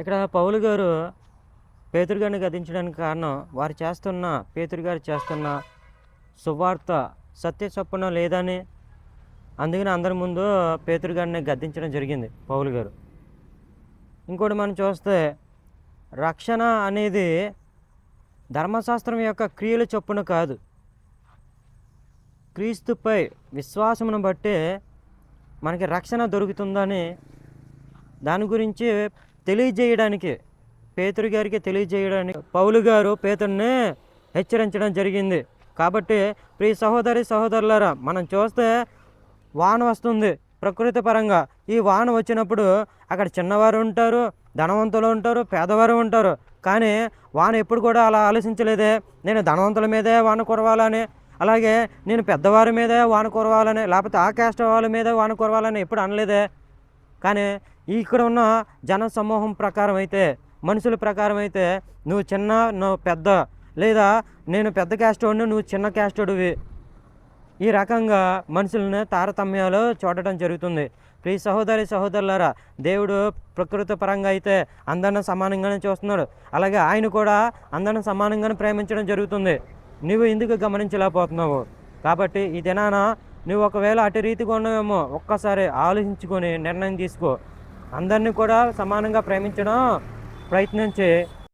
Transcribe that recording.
ఇక్కడ పౌలు గారు పేతురుగారిని గదించడానికి కారణం వారు చేస్తున్న పేతురుగారు చేస్తున్న సువార్త సత్య చొప్పున లేదని అందుకని అందరి ముందు పేతురుగారిని గద్దించడం జరిగింది పౌలు గారు. ఇంకోటి మనం చూస్తే రక్షణ అనేది ధర్మశాస్త్రం యొక్క క్రియల చొప్పున కాదు. క్రీస్తుపై విశ్వాసమును బట్టి మనకి రక్షణ దొరుకుతుందని దాని గురించి తెలియజేయడానికి పేతురు గారికి తెలియజేయడానికి పౌలు గారు పేతుడిని హెచ్చరించడం జరిగింది. కాబట్టి ప్రియ సహోదరి సహోదరులారా మనం చూస్తే వాన వస్తుంది ప్రకృతి పరంగా. ఈ వాన వచ్చినప్పుడు అక్కడ చిన్నవారు ఉంటారు ధనవంతులు ఉంటారు పేదవారు ఉంటారు. కానీ వాన ఎప్పుడు కూడా అలా ఆలోచించలేదే. నేను ధనవంతుల మీదే వాన కురవాలని అలాగే నేను పెద్దవారి మీదే వాన కురవాలని లేకపోతే ఆ క్యాస్ట్ వాళ్ళ మీదే వాన కురవాలని ఎప్పుడు అనలేదే. కానీ ఇక్కడ ఉన్న జన సమూహం ప్రకారం అయితే మనుషుల ప్రకారం అయితే నువ్వు చిన్న నువ్వు పెద్ద లేదా నేను పెద్ద క్యాస్టోడిని నువ్వు చిన్న క్యాస్టోడివి. ఈ రకంగా మనుషులను తారతమ్యాలు చూడటం జరుగుతుంది. ప్రియ సహోదరి సహోదరులారా దేవుడు ప్రకృతి పరంగా అయితే అందరిని సమానంగానే చూస్తున్నాడు. అలాగే ఆయన కూడా అందరిని సమానంగానే ప్రేమించడం జరుగుతుంది. నువ్వు ఎందుకు గమనించలేకపోతున్నావు? కాబట్టి ఈ దినాన నువ్వు ఒకవేళ అటు రీతిగా ఉన్నావేమో ఒక్కసారి ఆలోచించుకొని నిర్ణయం తీసుకో. అందరినీ కూడా సమానంగా ప్రేమించడం ప్రయత్నించి